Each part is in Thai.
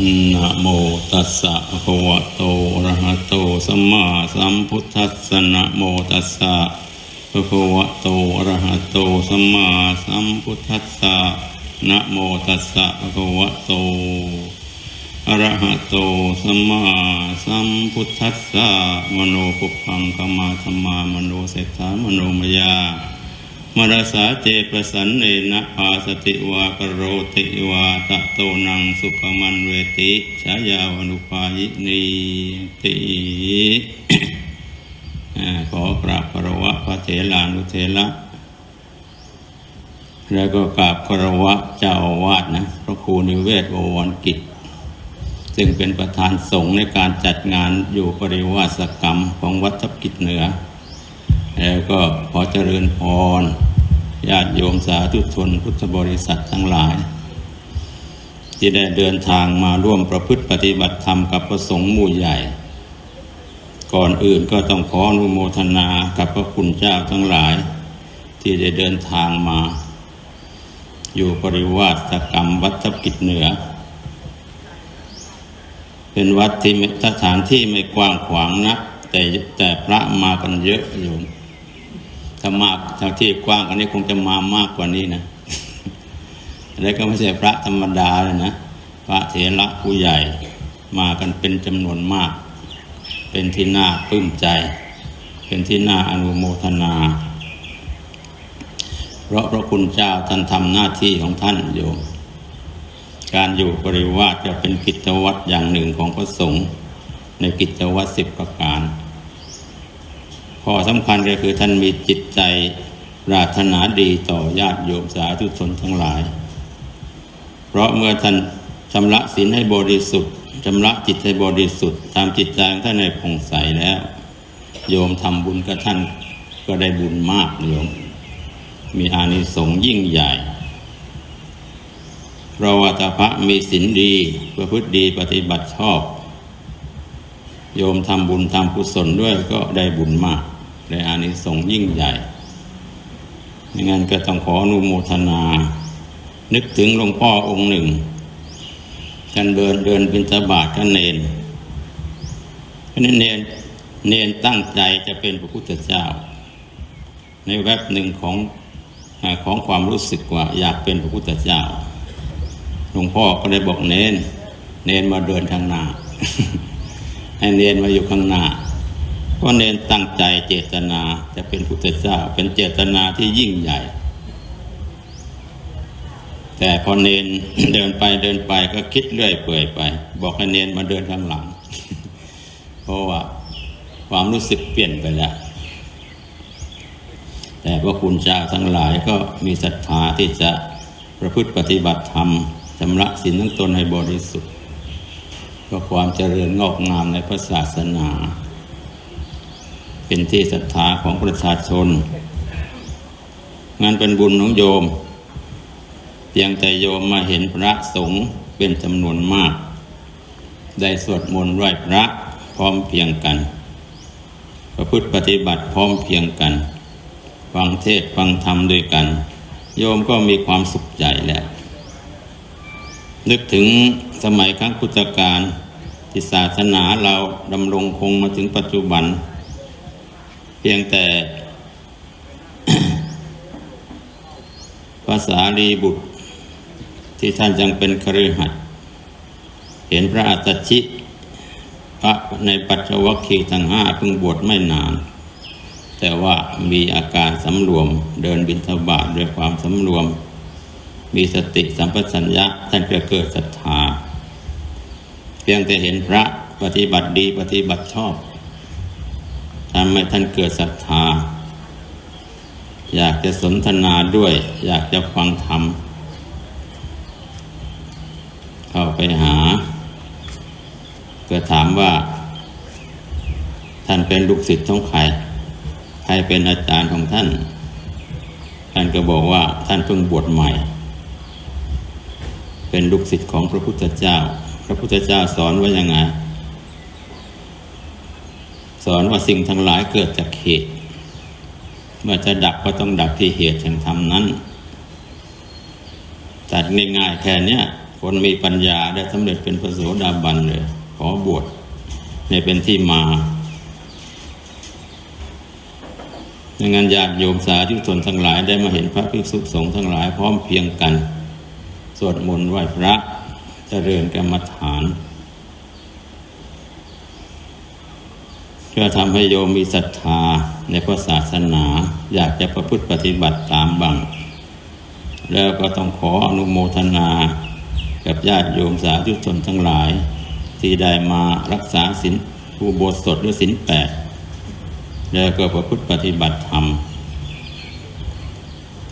นะโมตัสสะภะคะวะโตอะระหะโตสัมมาสัมพุทธัสสะนะโมตัสสะภะคะวะโตอะระหะโตสัมมาสัมพุทธัสสะนะโมตัสสะภะคะวะโตอะระหะโตสัมมาสัมพุทธัสสะมโนปุพังกมาธรรมามโนเศรษฐามโนมยา มรสาเจประสันเนนะภาสติวากโรติวาตะโตนังสุขมันเวติฉายาวนุปายินีติขอกราบคารวะพระเถรานุเถระแล้วก็กราบคารวะเจ้าอาวาสนะพระครูนิเวศโอวรกิจ ซึ่งเป็นประธานสงฆ์ในการจัดงานอยู่ปริวาสกรรมของวัดทับกิจเหนือแล้วก็ขอเจริญพร ญาติโยมสาธุชนพุทธบริษัททั้งหลาย ที่ได้เดินทางมาร่วมประพฤติปฏิบัติธรรมกับพระสงฆ์หมู่ใหญ่ ก่อนอื่นก็ต้องขออนุโมทนากับพระคุณเจ้าทั้งหลาย ที่ได้เดินทางมา อยู่ปริวาสกรรมวัดทับกิจเหนือ เป็นวัดที่สถานที่ไม่กว้างขวางนักแต่แต่พระมากันเยอะอยู่ ถ้ามากทางที่กว้างกว่านี้คงจะมามากกว่านี้นะแล้วก็ไม่ใช่พระธรรมดาเลยนะ พระเถระผู้ใหญ่มากันเป็นจำนวนมาก เป็นที่น่าปลื้มใจ เป็นที่น่าอนุโมทนา เพราะพระคุณเจ้าท่านทำหน้าที่ของท่านอยู่ การอยู่ปริวาสจะเป็นกิจวัตรอย่างหนึ่งของพระสงฆ์ในกิจวัตรสิบประการ ข้อสำคัญก็คือท่านมีจิตใจปรารถนาดีต่อญาติโยมสาธุชนทั้งหลาย เพราะเมื่อท่านชำระศีลให้บริสุทธิ์ชำระจิตให้บริสุทธิ์ทำจิตใจท่านให้ผ่องใสแล้ว โยมทำบุญกับท่านก็ได้บุญมากโยม มีอานิสงส์ยิ่งใหญ่เพราะว่าถ้าพระมีศีลดีประพฤติดีปฏิบัติชอบ โยมทำบุญทำกุศลด้วยก็ได้บุญมาก ได้อานิสงส์ยิ่งใหญ่ไม่งั้นก็ต้องขออนุโมทนา นึกถึงหลวงพ่อองค์หนึ่งกันเดินเดินบิณฑบาตกันเนนเพราะนั้นเนนเนนตั้งใจจะเป็นพระพุทธเจ้า ในแวบหนึ่งของของความรู้สึกว่าอยากเป็นพระพุทธเจ้า หลวงพ่อก็เลยบอกเนน เนนมาเดินข้างหน้า ให้เนนมาอยู่ข้างหน้า พราะเนนตั้งใจเจตนาจะเป็นพุทธเจ้าเป็นเจตนาที่ยิ่งใหญ่ แต่พอเนนเดินไปเดินไปก็คิดเรื่อยเปื่อยไป บอกให้เนนมาเดินข้างหลัง เพราะว่าความรู้สึกเปลี่ยนไปแล้วแต่พระคุณเจ้าทั้งหลายก็มีศรัทธาที่จะประพฤติปฏิบัติธรรมชำระศีลทั้งตนให้บริสุทธิ์เพื่อความเจริญงอกงามในพระศาสนา เป็นที่ศรัทธาของประชาชน งานเป็นบุญของโยม เพียงแต่โยมมาเห็นพระสงฆ์เป็นจำนวนมาก ได้สวดมนต์ไหว้พระพร้อมเพียงกัน ประพฤติปฏิบัติพร้อมเพียงกันฟังเทศฟังธรรมด้วยกัน โยมก็มีความสุขใจแล้วนึกถึงสมัยครั้งพุทธกาลที่ศาสนาเราดำรงคงมาถึงปัจจุบัน เพียงแต่ภาษาลีบุตร ที่ท่านยังเป็นคฤหัสถ์เห็นพระอัตตชิพระในปัจจวัคคีทั้งห้าเพิ่งบวชไม่นาน แต่ว่ามีอาการสำรวมเดินบิณฑบาตด้วยความสำรวม มีสติสัมปชัญญะท่านก็เกิดศรัทธา เพียงแต่เห็นพระปฏิบัติดีปฏิบัติชอบ ทำให้ท่านเกิดศรัทธา อยากจะสนทนาด้วย อยากจะฟังธรรม เข้าไปหา ก็ถามว่า ท่านเป็นลูกศิษย์ของใคร ใครเป็นอาจารย์ของท่าน ท่านก็บอกว่าท่านเพิ่งบวชใหม่ เป็นลูกศิษย์ของพระพุทธเจ้า พระพุทธเจ้าสอนว่ายังไง สอนว่าสิ่งทั้งหลายเกิดจากเหตุ เมื่อจะดับก็ต้องดับที่เหตุแห่งธรรมนั้นตัดง่ายๆแค่นี้คนมีปัญญาได้สำเร็จเป็นพระโสดาบันเลย ขอบวชในเป็นที่มาดังนั้นญาติโยมสาธุชนทั้งหลายได้มาเห็นพระภิกษุสงฆ์ทั้งหลายพร้อมเพียงกัน สวดมนต์ไหว้พระเจริญกรรมฐาน เพื่อทำให้โยมมีศรัทธาในพระศาสนา อยากจะประพฤติปฏิบัติตามบัง แล้วก็ต้องขออนุโมทนา กับญาติโยมสาธุชนทั้งหลาย ที่ได้มารักษาศีลผู้โบสถหรือศีลแปดแล้วก็ประพฤติปฏิบัติธรรม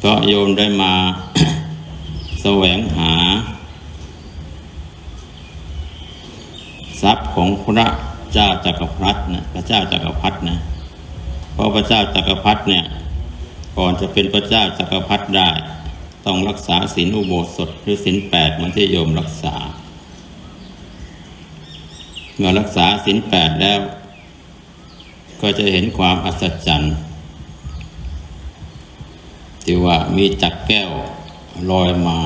ก็โยมได้มาแสวงหา ทรัพย์ของพระ เจ้าจักรพรรดินะพระเจ้าจักรพรรดินะเพราะพระเจ้าจักรพรรดิเนี่ยก่อนจะเป็นพระเจ้าจักรพรรดิได้ ต้องรักษาศีลอุโบสถหรือศีลแปดเหมันที่โยมรักษา เมื่อรักษาศีลแปดแล้ว ก็จะเห็นความอัศจรรย์ที่ว่ามีจักรแก้วลอยมา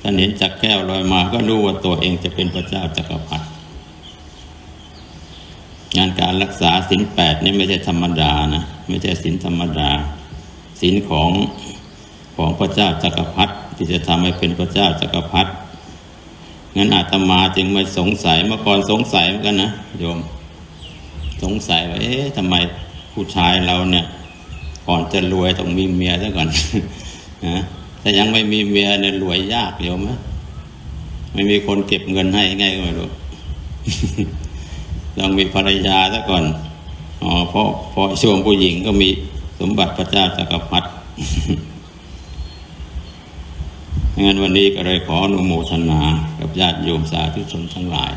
ท่านเห็นจักรแก้วลอยมาก็รู้ว่าตัวเองจะเป็นพระเจ้าจักรพรรดิ งานการรักษาศีลแปดนี่ไม่ใช่ธรรมดานะไม่ใช่ศีลธรรมดาศีลของของพระเจ้าจักรพรรดิที่จะทำให้เป็นพระเจ้าจักรพรรดิงั้นอาตมาจึงไม่สงสัยเมื่อก่อนสงสัยเหมือนกันนะโยม สงสัยว่าเอ๊ะทำไมผู้ชายเราเนี่ย ก่อนจะรวยต้องมีเมียซะก่อนนะถ้ายังไม่มีเมียเนี่ยรวยยากโยมไหมไม่มีคนเก็บเงินให้ง่ายก็ไม่รู้ ต้องมีภรรยาซะก่อนอ๋อเพราะเพราะช่วงผู้หญิงก็มีสมบัติพระเจ้าจักรพรรดิงั้นวันนี้ก็เลยขออนุโมทนา กับญาติโยมสาธุชนทั้งหลาย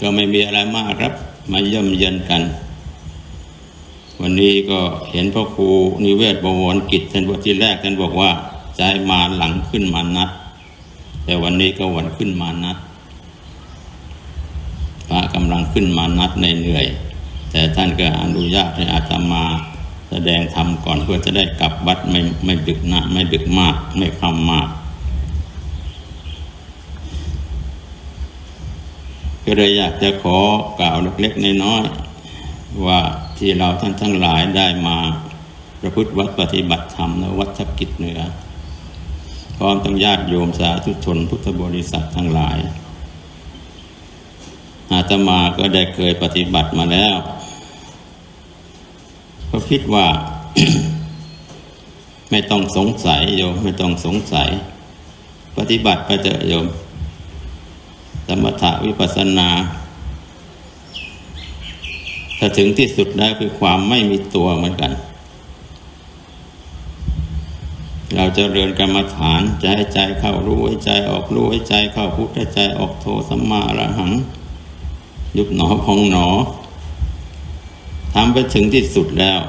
ก็ไม่มีอะไรมากครับ มาเยี่ยมเยียนกัน วันนี้ก็เห็นพระครูนิเวศบวรกิจท่านบอกที่แรกท่านบอกว่าใจมาหลังขึ้นมานัด แต่วันนี้ก็วันขึ้นมานัด ระกำลังขึ้นมานัดในเหนื่อย แต่ท่านก็อนุญาตให้อาตมาแสดงธรรมก่อนเพื่อจะได้กลับวัดไม่ไม่ดึกนะไม่ดึกมากไม่ค่ำมากก็เลยอยากจะขอกล่าวเล็กๆน้อยๆว่าที่เราท่านทั้งหลายได้มาประพฤติวัดปฏิบัติธรรมและวัดกิจเหนือพร้อมทั้งญาติโยมสาธุชนพุทธบริษัททั้งหลาย อาตมาก็ได้เคยปฏิบัติมาแล้ว ก็คิดว่า ไม่ต้องสงสัยโยมไม่ต้องสงสัย ปฏิบัติไปเถอะโยมสมถะวิปัสสนา ถ้าถึงที่สุดแล้คือความไม่มีตัวเหมือนกัน เราจะเรียนกรรมฐานจะให้ใจเข้ารู้ให้ใจออกรู้ให้ใจเข้าพุทธให้ใจออกโทสัมมาอรหัง ยุบหนอพองหนอทำไปถึงที่สุดแล้ว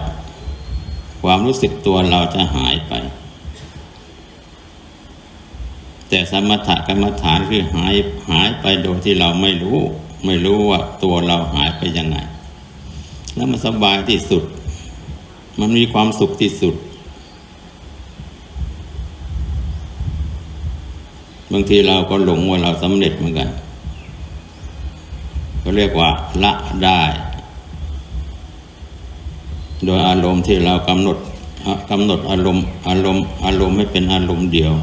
ความรู้สึกตัวเราจะหายไป แต่สมถกรรมฐานคือหายหายไปโดยที่เราไม่รู้ ไม่รู้ว่าตัวเราหายไปยังไง แล้วมันสบายที่สุด มันมีความสุขที่สุด บางทีเราก็หลงว่าเราสำเร็จเหมือนกัน ก็เรียกว่าละได้ โดยอารมณ์ที่เรากำหนดกำหนดอารมณ์อารมณ์อารมณ์ไม่เป็นอารมณ์เดียว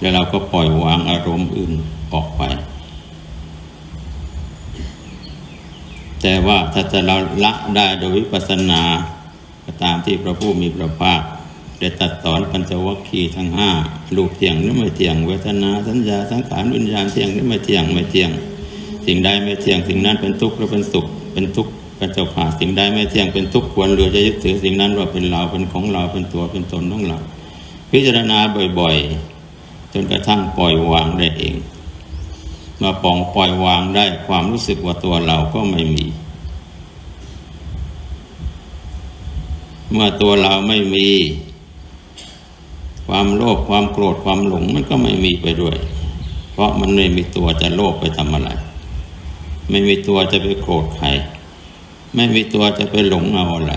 แล้วเราก็ปล่อยวางอารมณ์อื่นออกไป แต่ว่าถ้าจะเราละได้โดยวิปัสสนาตามที่พระผู้มีพระภาคได้ตรัดสอนปัญจวัคคีย์ทั้งห้ารูปเที่ยงหรือไม่เที่ยง เวทนาสัญญาสังขารวิญญาณเที่ยงหรือไม่เที่ยงไม่เที่ยง สิ่งใดไม่เที่ยงสิ่งนั้นเป็นทุกข์หรือเป็นสุข เป็นทุกข์เป็นเจ้าข่าสิ่งใดไม่เที่ยงเป็นทุกข์ควรเหลือจะยึดถือสิ่งนั้นว่าเป็นเราเป็นของเราเป็นตัวเป็นตนของเรา พิจารณาบ่อยๆ จนกระทั่งปล่อยวางได้เองมื่อปองปล่อยวางได้ความรู้สึกว่าตัวเราก็ไม่มี เมื่อตัวเราไม่มี ความโลภความโกรธความหลงมันก็ไม่มีไปด้วย เพราะมันไม่มีตัวจะโลภไปทำอะไร ไม่มีตัวจะไปโกรธใคร ไม่มีตัวจะไปหลงเอาอะไร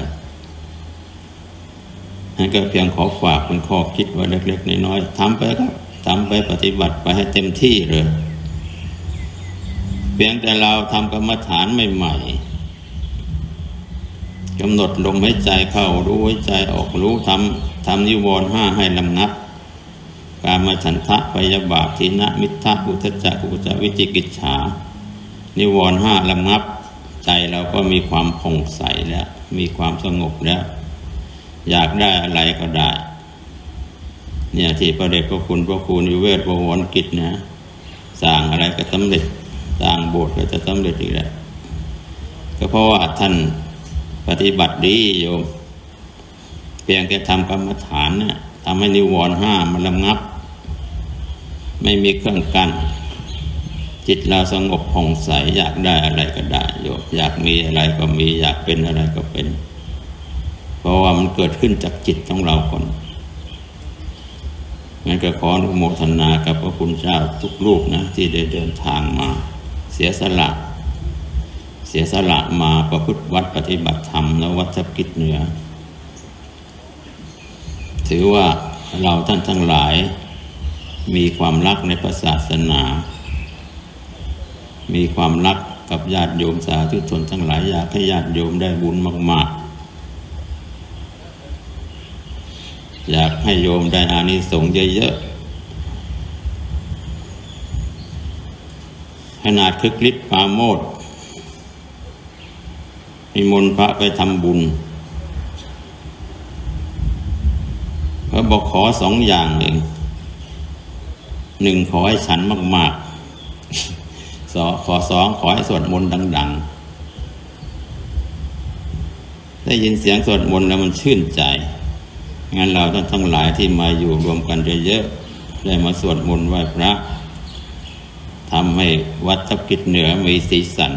นั่นก็เพียงขอฝากเป็นข้อคิดไว้เล็ก ๆ น้อยๆทำไปครับทำไปปฏิบัติไปให้เต็มที่เลย เพียงแต่เราทำกรรมฐานใหม่ๆกำหนดลมหายใจเข้ารู้หายใจออกรู้ทำทำนิวรณ์ห้าให้ลำงับการมาฉันทะพยาบาททินะมิทธะอุทจจะกุจวิจิกิจฉา นิวรณ์ห้าลำงับใจเราก็มีความผ่องใสแล้ว มีความสงบแล้ว อยากได้อะไรก็ได้ เนี่ยที่พระเดชพระคุณพระครูนิเวศประวรกิจนะสร้างอะไรก็สำเร็จสร้างโบสถ์ก็จะสำเร็จอีกแล้วก็เพราะว่าท่านปฏิบัติดีโยมเพียงแค่ทำกรรมฐานเนี่ยทำให้นิวรณ์ห้ามันระงับ ไม่มีเครื่องกั้น จิตเราสงบผ่องใสอยากได้อะไรก็ได้โยมอยากมีอะไรก็มีอยากเป็นอะไรก็เป็น เพราะว่ามันเกิดขึ้นจากจิตของเราก่อนงั้นก็ขออนุโมทนากับพระคุณเจ้าทุกลูกนะ ที่ได้เดินทางมา เสียสละ เสียสละมาประพฤติวัดปฏิบัติธรรมและวัดทับกิจเหนือ ถือว่าเราท่านทั้งหลายมีความรักในพระศาสนา มีความรักกับญาติโยมสาธุชนทั้งหลายอยากให้ญาติโยมได้บุญมาก ๆ อยากให้โยมได้อานิสงส์เยอะๆขนาดคึกฤทธิ์ปาโมดนิมนต์พระไปทำบุญเขาบอกขอสองอย่างเองหนึ่งขอให้ฉันมาก ๆ สอขอสองขอให้สวดมนต์ดัง ๆ ได้ยินเสียงสวดมนต์แล้วมันชื่นใจ งั้นเราท่านทั้งหลายที่มาอยู่รวมกันเยอะๆได้มาสวดมนต์ไหว้พระทำให้วัดทับกิจเหนือมีสีสัน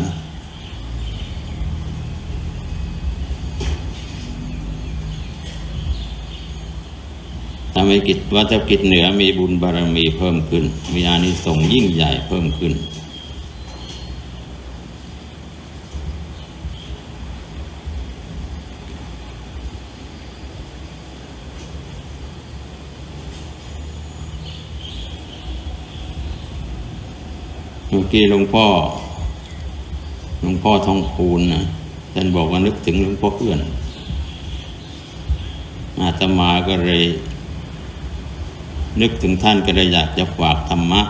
ทำให้กิจวัดทับกิจเหนือมีบุญบารมีเพิ่มขึ้น มีอานิสงส์ยิ่งใหญ่เพิ่มขึ้น กี้หลวงพ่อหลวงพ่อทองคูณนะท่านบอกว่านึกถึงหลวงพ่อเอื้อน อาตมาก็เลย นึกถึงท่านก็เลยอยากจะฝากธรรมะ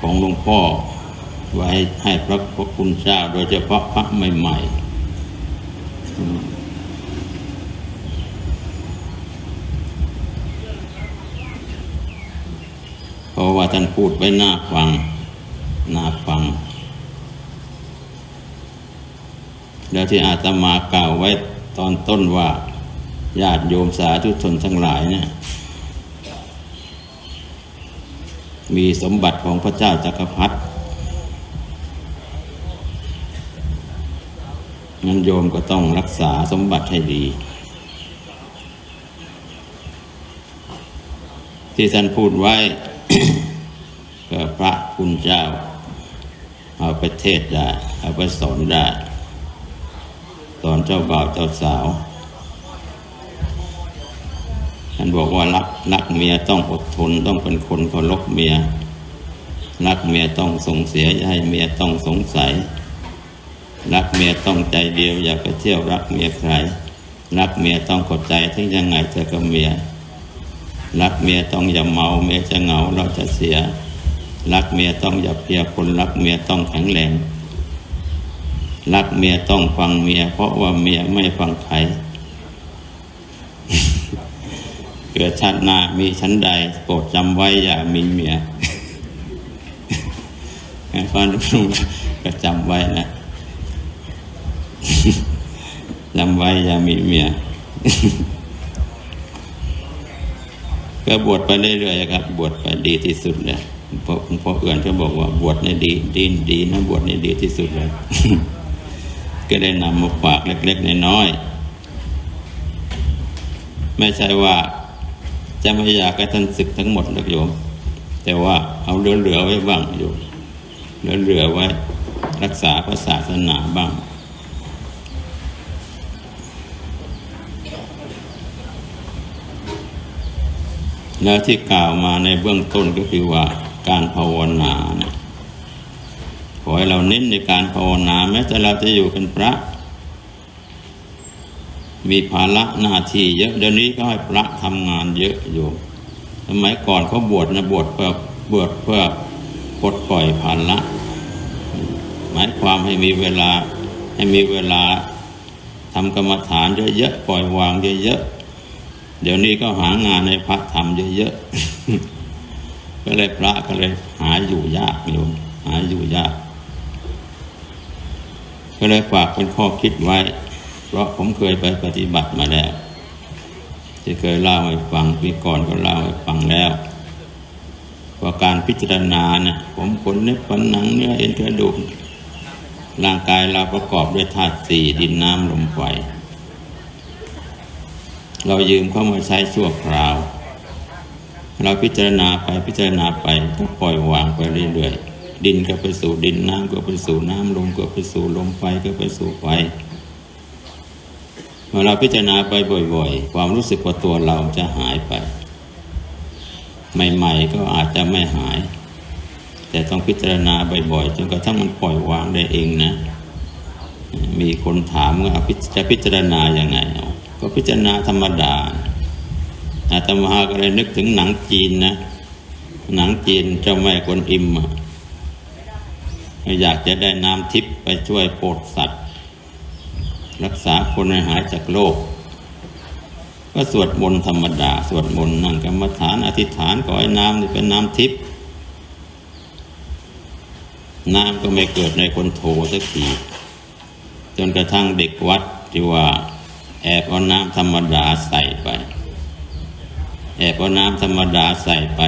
ของหลวงพ่อ ไว้ให้พระพระคุณเจ้าโดยเฉพาะพระใหม่ ๆอืมเพราะว่า ท่านพูดไว้น่าฟังน่าฟัง แล้วที่อาตมากล่าวไว้ตอนต้นว่าญาติโยมสาธุชนทั้งหลายเนี่ยมีสมบัติของพระเจ้าจักรพรรดิงั้นโยมก็ต้องรักษาสมบัติให้ดี ที่ท่านพูดไว้ พระคุณเจ้า เอาไปเทศได้ เอาไปสอนได้ตอนเจ้าบ่าวเจ้าสาวท่านบอกว่ารักรักเมียต้องอดทนต้องเป็นคนเคารพเมีย รักเมียต้องสงเสียอย่าให้เมียต้องสงสัย รักเมียต้องใจเดียวอย่าไปเที่ยวรักเมียใครรักเมียต้องเข้าใจทั้งยังไงเธอกับเมียรักเมียต้องอย่าเมาเมียจะเหงาเราจะเสีย รักเมียต้องอย่าเพียคนรักเมียต้องแข็งแรง รักเมียต้องฟังเมีย เพราะว่าเมียไม่ฟังใครเกิดชาติหน้ามีชั้นใดโปรดจำไว้อย่ามีเมียฟังลุงก็จำไว้นะจำไว้อย่ามีเมียก็บวชไปเรื่อยๆครับ บวชไปดีที่สุดเลย พราะพ่อเอื่อนก็บอกว่าบวชในดีดีดีนะบวชในดีที่สุดเลยก็ได้นำมาฝากเล็กๆน้อยๆไม่ใช่ว่าจะไม่อยากให้ท่านศึกทั้งหมดหรอกโยม แต่ว่าเอาเหลือๆไว้บ้างโยมเหลือๆไว้ รักษาพระศาสนาบ้างแล้วที่กล่าวมาในเบื้องต้นก็คือว่า การภาวนาเนี่ยขอให้เราเน้นในการภาวนาแม้แต่เราจะอยู่เป็นพระ มีภาระหน้าที่เยอะเดี๋ยวนี้ก็ให้พระทำงานเยอะอยู่สมัยก่อนเขาบวชนะบวชเพื่อบวชเพื่อปลดปล่อยภาระหมายความให้มีเวลาให้มีเวลาทำกรรมฐานเยอะๆปล่อยวางเยอะๆเดี๋ยวนี้ก็หางานในพระทำเยอะๆ ก็เลยพระก็เลยหาอยู่ยากโยมหาอยู่ยาก ก็เลยฝากเป็นข้อคิดไว้ เพราะผมเคยไปปฏิบัติมาแล้วที่เคยเล่าให้ฟังปีก่อนก็เล่าให้ฟังแล้วว่าการพิจารณาเนี่ยผมขนเล็บฝันหนังเนื้อเอ็นกระดูกร่างกายเราประกอบด้วยธาตุสี่ดินน้ำลมไฟเรายืมเข้ามาใช้ชั่วคราว เราพิจารณาไปพิจารณาไปก็ปล่อยวางไปเรื่อยๆ ดินก็ไปสู่ดินน้ำก็ไปสู่น้ำลมก็ไปสู่ลมไฟก็ไปสู่ไฟเมื่อเราพิจารณาไปบ่อย ๆ ความรู้สึกว่าตัวเราจะหายไป ใหม่ๆก็อาจจะไม่หาย แต่ต้องพิจารณาบ่อยๆจนกระทั่งมันปล่อยวางได้เองนะ มีคนถามว่าจะพิจารณาอย่างไงเอาก็พิจารณาธรรมดา อาตมาก็เลยนึกถึงหนังจีนนะ หนังจีนเจ้าแม่กวนอิมอยากจะได้น้ำทิพย์ไปช่วยโปรดสัตว์ รักษาคนให้หายจากโรคก็สวดมนต์ธรรมดา สวดมนต์นั่งกรรมฐานอธิษฐานขอให้น้ำนี่เป็นน้ำทิพย์น้ำก็ไม่เกิดในคนโทสักทีจนกระทั่งเด็กวัดที่ว่าแอบเอาน้ำธรรมดาใส่ไป อบเอาน้ำธรรมดาใส่ไป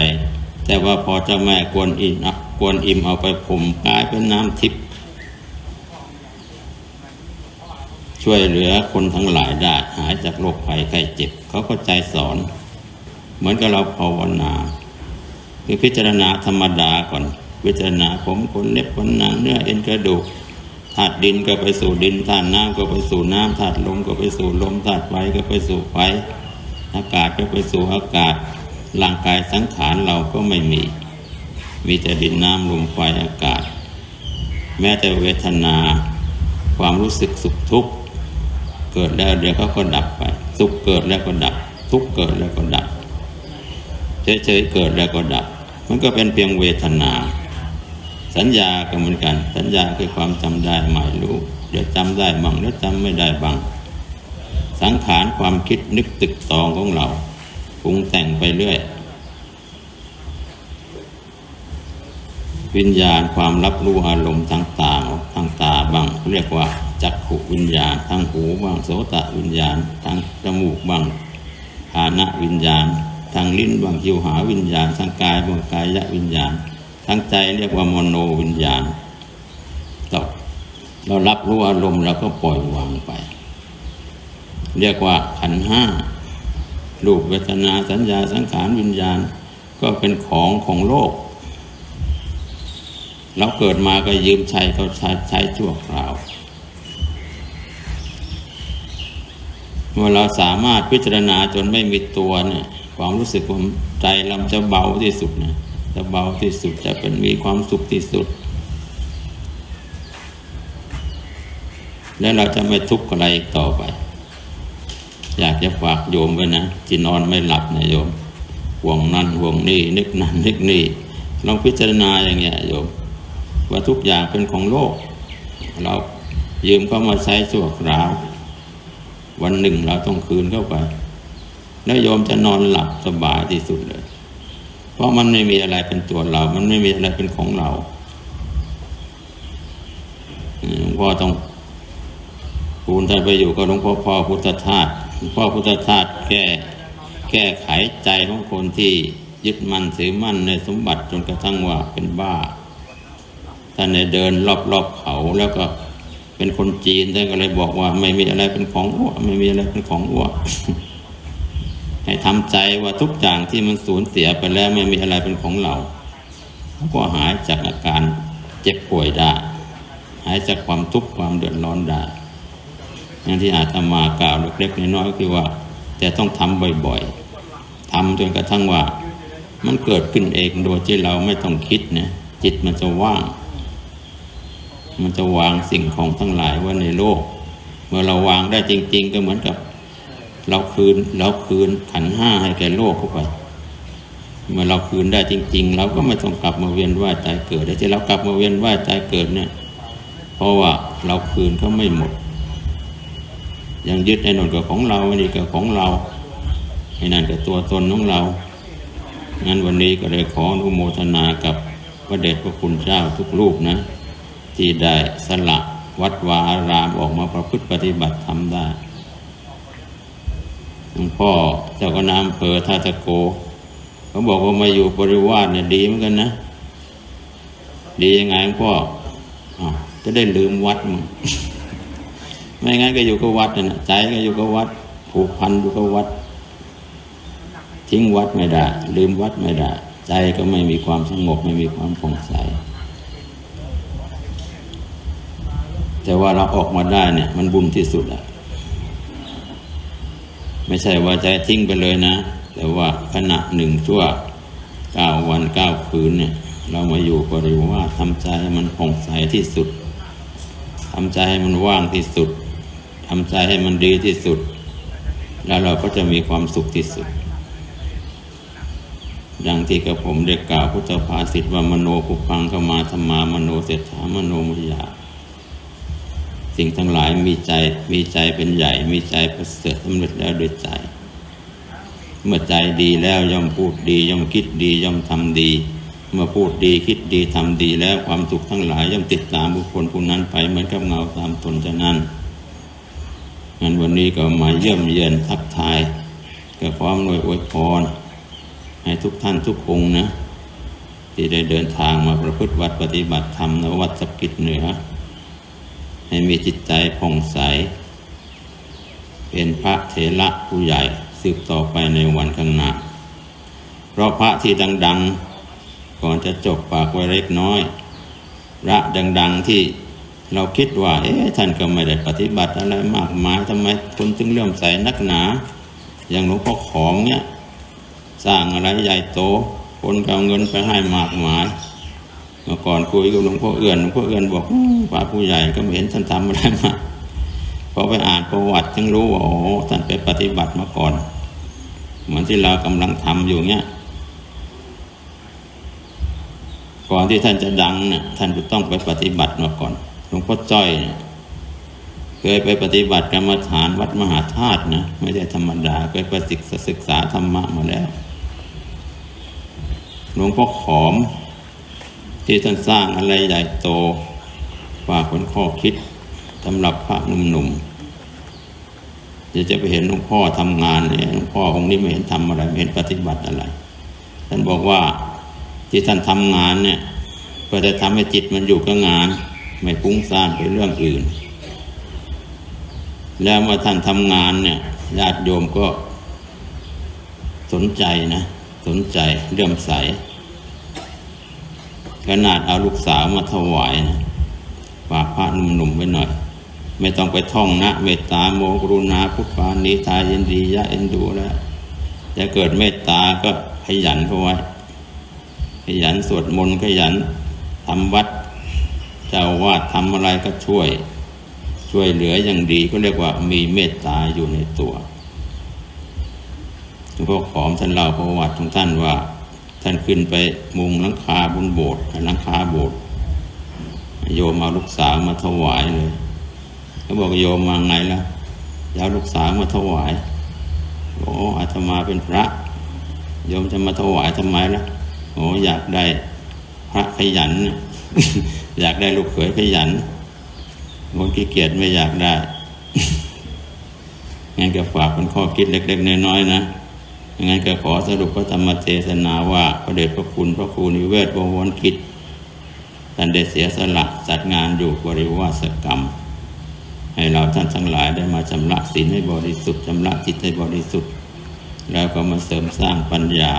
แต่ว่าพอเจ้าแม่กวนอิมกวนอิมเอาไปผมกลายเป็นน้ำทิพย์ช่วยเหลือคนทั้งหลายได้หายจากโรคภัยไข้เจ็บ เขาก็ใจสอน เหมือนกับเราภาวนาคือพิจารณาธรรมดาก่อน พิจารณาผมขนเล็บขนหนังเนื้อเอ็นกระดูกธาตุดินก็ไปสู่ดินธาตุน้ำก็ไปสู่น้ำธาตุลมก็ไปสู่ลมธาตุไฟก็ไปสู่ไฟ อากาศก็ไปสู่อากาศ ร่างกายสังขารเราก็ไม่มี มีแต่ดินน้ำลมไฟอากาศ แม้แต่เวทนา ความรู้สึกสุขทุกข์เกิดแล้วเดี๋ยวเขาก็ดับไป สุขเกิดแล้วก็ดับ ทุกข์เกิดแล้วก็ดับ เฉยๆเกิดแล้วก็ดับ มันก็เป็นเพียงเวทนาสัญญาก็เหมือนกัน สัญญาคือความจำได้หมายรู้ เดี๋ยวจำได้บ้างเดี๋ยวจำไม่ได้บ้าง สังขารความคิดนึกตึกตองของเราปรุงแต่งไปเรื่อย วิญญาณความรับรู้อารมณ์ทางตาทางตาบ้างเรียกว่าจักขุวิญญาณทางหูบ้างโสตะวิญญาณทางจมูกบ้างฐานะวิญญาณ ทางลิ้นบ้างคิวหาวิญญาณทางกายบ้างกายยะวิญญาณทางใจเรียกว่ามโนวิญญาณเราเรารับรู้อารมณ์เราก็ปล่อยวางไป เรียกว่าขันห้ารูปเวทนาสัญญาสังขารวิญญาณ ก็เป็นของของโลก เราเกิดมาก็ยืมใช้เขาใช้ใช้ชั่วคราวเมื่อเราสามารถพิจารณาจนไม่มีตัวเนี่ยความรู้สึกของใจเราจะเบาที่สุดนะจะเบาที่สุดจะเป็นมีความสุขที่สุด แล้วเราจะไม่ทุกข์อะไรอีกต่อไป อยากจะฝากโยมไว้นะที่นอนไม่หลับนะโยมห่วงนั่นห่วงนี่นึกนั่นนึกนี่ลองพิจารณาอย่างเงี้ยโยม ว่าทุกอย่างเป็นของโลก เรายืมเข้ามาใช้ชั่วคราว วันหนึ่งเราต้องคืนเข้าไป แล้วโยมจะนอนหลับสบายที่สุดเลย เพราะมันไม่มีอะไรเป็นตัวเรา มันไม่มีอะไรเป็นของเราหลวงพ่อต้องคูณท่านไปอยู่กับหลวงพ่อพ่อพุทธทาส พ่อพุทธทาสแก้แก้ไขใจของคนที่ยึดมั่นถือมั่นในสมบัติจนกระทั่งว่าเป็นบ้าท่านเดินรอบๆเขาแล้วก็เป็นคนจีนท่านก็เลยบอกว่า ไม่มีอะไรเป็นของอ้วไม่มีอะไรเป็นของอ้วให้ทำใจว่าทุกอย่างที่มันสูญเสียไปแล้วไม่มีอะไรเป็นของเราก็หายจากอาการเจ็บป่วยได้หายจากความทุกข์ความเดือดร้อนได้ อย่างที่อาตมากล่าวเล็กๆน้อยๆคือว่าจะต้องทำบ่อยๆทำจนกระทั่งว่า มันเกิดขึ้นเองโดยที่เราไม่ต้องคิดนะจิตมันจะว่าง มันจะวางสิ่งของทั้งหลายไว้ในโลก เมื่อเราวางได้จริง ๆ ก็เหมือนกับ เราคืนเราคืนขันห้าให้แก่โลกเข้าไปเมื่อเราคืนได้จริง ๆ เราก็ไม่ต้องกลับมาเวียนว่ายตายเกิดแต่ที่เรากลับมาเวียนว่ายตายเกิดเนี่ย เพราะว่าเราคืนเขาไม่หมด ยังยึดไอ้นนกับของเราไอ้นี่กับของเราไอ้นั่นกับตัวตนของเรา งั้นวันนี้ก็เลยขออนุโมทนากับพระเดชพระคุณเจ้าทุกรูปนะ ที่ได้สละวัดวาอารามออกมาประพฤติปฏิบัติทำได้หลวงพ่อเจ้าก็นามเภอท่าตะโก เขาบอกว่ามาอยู่บริวารเนี่ยดีเหมือนกันนะ ดียังไงหลวงพ่อจะได้ลืมวัดมึง ไม่งั้นก็อยู่กับวัดนะใจก็อยู่กับวัด ผูกพันอยู่กับวัด ทิ้งวัดไม่ได้ ลืมวัดไม่ได้ ใจก็ไม่มีความสงบไม่มีความผ่องใส แต่ว่าเราออกมาได้เนี่ย มันบุญที่สุดอะไม่ใช่ว่าใจทิ้งไปเลยนะ แต่ว่าขณะหนึ่งชั่วเก้าวันเก้าคืนเนี่ย เรามาอยู่บริวารทำใจให้มันผ่องใสที่สุดทำใจให้มันว่างที่สุด ทำใจให้มันดีที่สุด แล้วเราก็จะมีความสุขที่สุด ดังที่กับผมได้กล่าวพุทธภาษิตว่ามโนปุพังเข้ามาธรรมามโนเศรษฐามโนมยาสิ่งทั้งหลายมีใจมีใจเป็นใหญ่ มีใจประเสริฐสำเร็จแล้วด้วยใจ เมื่อใจดีแล้วย่อมพูดดี ย่อมคิดดีย่อมทำดี เมื่อพูดดีคิดดีทำดีแล้วความสุขทั้งหลายย่อมติดตามบุคคลผู้นั้นไปเหมือนกับเงาตามตนฉะนั้น งั้นวันนี้ก็มาเยี่ยมเยียนทักทายกับความหน่วยอวยพรให้ทุกท่านทุกองนะ ที่ได้เดินทางมาประพฤติวัดปฏิบัติธรรมนวัดสกิจเหนือ ให้มีจิตใจผ่องใส เป็นพระเถระผู้ใหญ่สืบต่อไปในวันข้างหน้าเพราะพระที่ดัง ๆ ก่อนจะจบปากไว้เล็กน้อยพระดัง ๆที่ เราคิดว่าเอ๊ะท่านก็ไม่ได้ปฏิบัติอะไรมากมายทำไมคนถึงเลื่อมใสนักหนา อย่างหลวงพ่อของเนี่ยสร้างอะไรใหญ่โต คนก็เอาเงินไปให้มากมายเมื่อก่อนคุยกับหลวงพ่อเอื่อนหลวงพ่อเอื่อนบอกอื้อพระผู้ใหญ่ก็ไม่เห็นท่านทำอะไรมาพอไปอ่านประวัติจึงรู้ว่าโอ้ท่านไปปฏิบัติมาก่อน เหมือนที่เรากำลังทำอยู่เนี้ยก่อนที่ท่านจะดังเนี่ยท่านจะต้องไปปฏิบัติมาก่อน ลวงพ่อจ้อยเนี่ยเคยไปปฏิบัติกรรมฐานวัดมหาธาตุนะไม่ใช่ธรรมดาเคยไปศึกษาศึกษาธรรมะมาแล้วหลวงพ่อขอม ที่ท่านสร้างอะไรใหญ่โตฝากเป็นข้อคิดสำหรับพระหนุ่มๆจะจะไปเห็นหลวงพ่อทำงานเนี่ยหลวงพ่อองค์นี้ไม่เห็นทำอะไรไม่เห็นปฏิบัติอะไร ท่านบอกว่าที่ท่านทำงานเนี่ยเพื่อจะทำให้จิตมันอยู่กับงาน ไม่ฟุ้งซ่านไปเรื่องอื่น แล้วเมื่อท่านทำงานเนี่ยญาติโยมก็สนใจนะ สนใจเลื่อมใส ขนาดเอาลูกสาวมาถวายนะฝากพระหนุ่มๆไว้หน่อย ไม่ต้องไปท่องนะเมตตาโมกรุณาพุทธานิทายินดียะเอ็นดูแล้วจะเกิดเมตตาก็ขยันเข้าไว้ ขยันสวดมนต์ขยันทำวัด เจ้าวาดทำอะไรก็ช่วย ช่วยเหลืออย่างดีก็เรียกว่ามีเมตตาอยู่ในตัวหลวงพ่อขอมท่านเล่าประวัติของท่านว่า ท่านขึ้นไปมุงหลังคาบนโบสถ์หลังคาโบสถ์โยมเอาลูกสาวมาถวายเลยเขาบอกโยมมาไงล่ะยาวลูกสาวมาถวายโอ้อาตมาเป็นพระ โยมจะมาถวายทำไมล่ะโอ้อยากได้พระขยันน่ะ อยากได้ลูกเขยขยันคนขี้เกียจไม่อยากได้ งั้นก็ฝากเป็นข้อคิดเล็ก ๆ น้อยๆนะ งั้นก็ขอสรุปพระธรรมเทศนาว่าพระเดชพระคุณพระครูนิเวศบวรกิจท่านได้เสียสละจัดงานอยู่บริวาสกรรม ให้เราท่านทั้งหลายได้มาชำระศีลให้บริสุทธิ์ชำระจิตให้บริสุทธิ์ แล้วก็มาเสริมสร้างปัญญา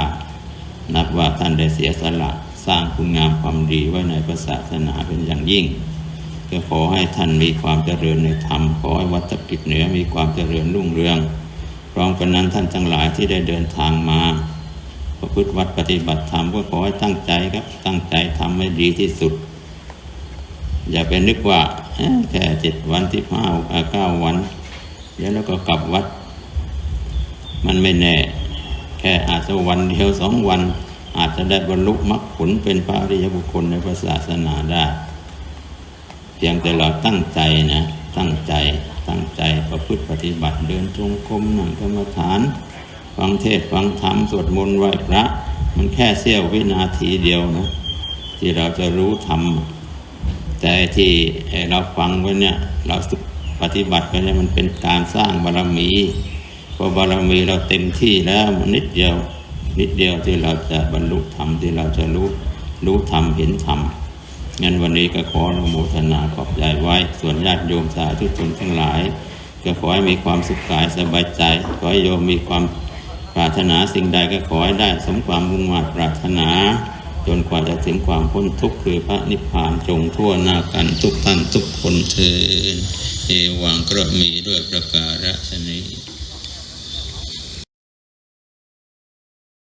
นับว่าท่านได้เสียสละ สร้างคุณงามความดีไว้ในพระศาสนาเป็นอย่างยิ่งก็ขอให้ท่านมีความเจริญในธรรม ขอให้วัตกิจเหนือมีความเจริญรุ่งเรืองพร้อมกันนั้นท่านทั้งหลายที่ได้เดินทางมาประพฤติวัดปฏิบัติธรรมก็ขอให้ตั้งใจครับ ตั้งใจทำให้ดีที่สุด อย่าไปนึกว่าแค่เจ็ดวันที่ห้าเก้าวันเดี๋ยวแล้วก็กลับวัด มันไม่แน่ แค่อาจจะวันเดียวสองวัน อาจจะได้บรรลุมรรคผลเป็นพระอริยบุคคลในพระศาสนาได้ เพียงแต่เราตั้งใจนะ ตั้งใจ ตั้งใจประพฤติปฏิบัติเดินจงกรมนั่งกรรมฐาน ฟังเทศฟังธรรมสวดมนต์ไหว้พระ มันแค่เสี้ยววินาทีเดียวนะ ที่เราจะรู้ธรรมแต่ที่เราฟังไว้เนี่ยเราปฏิบัติไปเนี่ยมันเป็นการสร้างบารมีพอบารมีเราเต็มที่แล้วมันนิดเดียว นิดเดียวที่เราจะบรรลุธรรมที่เราจะรู้รู้ธรรมเห็นธรรมงั้นวันนี้ก็ขออนุโมทนาขอบใจไว้ ส่วนญาติโยมสาธุชนทั้งหลาย ก็ขอให้มีความสุขกายสบายใจ ขอให้โยมมีความปรารถนาสิ่งใดก็ขอให้ได้สมความมุ่งมั่นปรารถนา จนกว่าจะถึงความพ้นทุกข์คือพระนิพพานจงทั่วหน้ากันทุกท่านทุกคนเถิดเอวังกระมีด้วยประการฉนี้